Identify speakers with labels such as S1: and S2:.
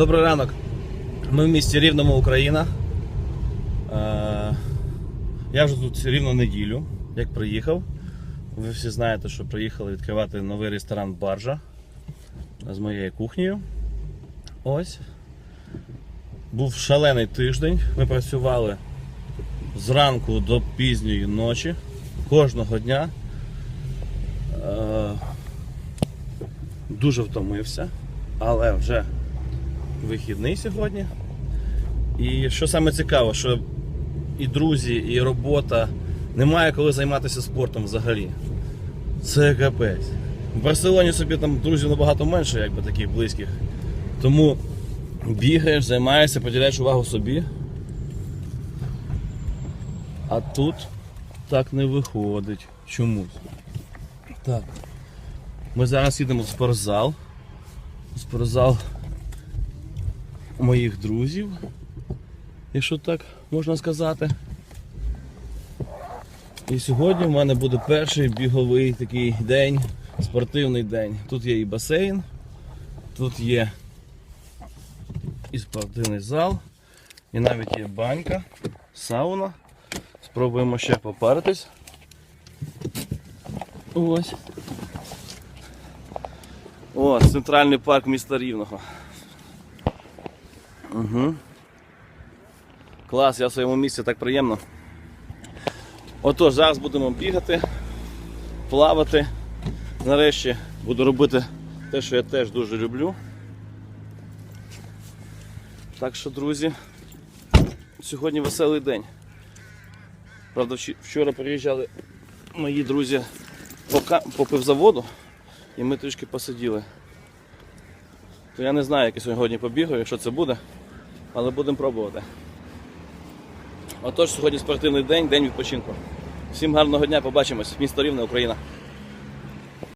S1: Добрий ранок. Ми в місті Рівному, Україна. Е, Я вже тут рівно неділю, як приїхав. Ви всі знаєте, що приїхали відкривати новий ресторан Баржа з моєю кухнею. Ось. Був шалений тиждень. Ми працювали зранку до пізньої ночі, кожного дня. Е, Дуже втомився, але вже вихідний сьогодні. І що саме цікаво, що і друзі, і робота немає коли займатися спортом взагалі. Це капець. В Барселоні собі там друзів набагато менше, якби таких близьких. Тому бігаєш, займаєшся, поділяєш увагу собі. А тут так не виходить чомусь. Так. Ми зараз їдемо в спортзал. Спортзал моїх друзів, якщо так можна сказати. І сьогодні в мене буде перший біговий такий день, спортивний день. Тут є і басейн, тут є і спортивний зал, і навіть є банька, сауна. Спробуємо ще попаритись. Ось. О, центральний парк міста Рівного. Угу. Клас, я в своєму місці так приємно. Отож, зараз будемо бігати, плавати. Нарешті буду робити те, що я теж дуже люблю. Так що, друзі, сьогодні веселий день. Правда, вчора приїжджали мої друзі по, пивзаводу і ми трішки посиділи. То я не знаю, як я сьогодні побігаю, якщо це буде, але будемо пробувати. Отож, сьогодні спортивний день, день відпочинку. Всім гарного дня, побачимось. Місто Рівне, Україна.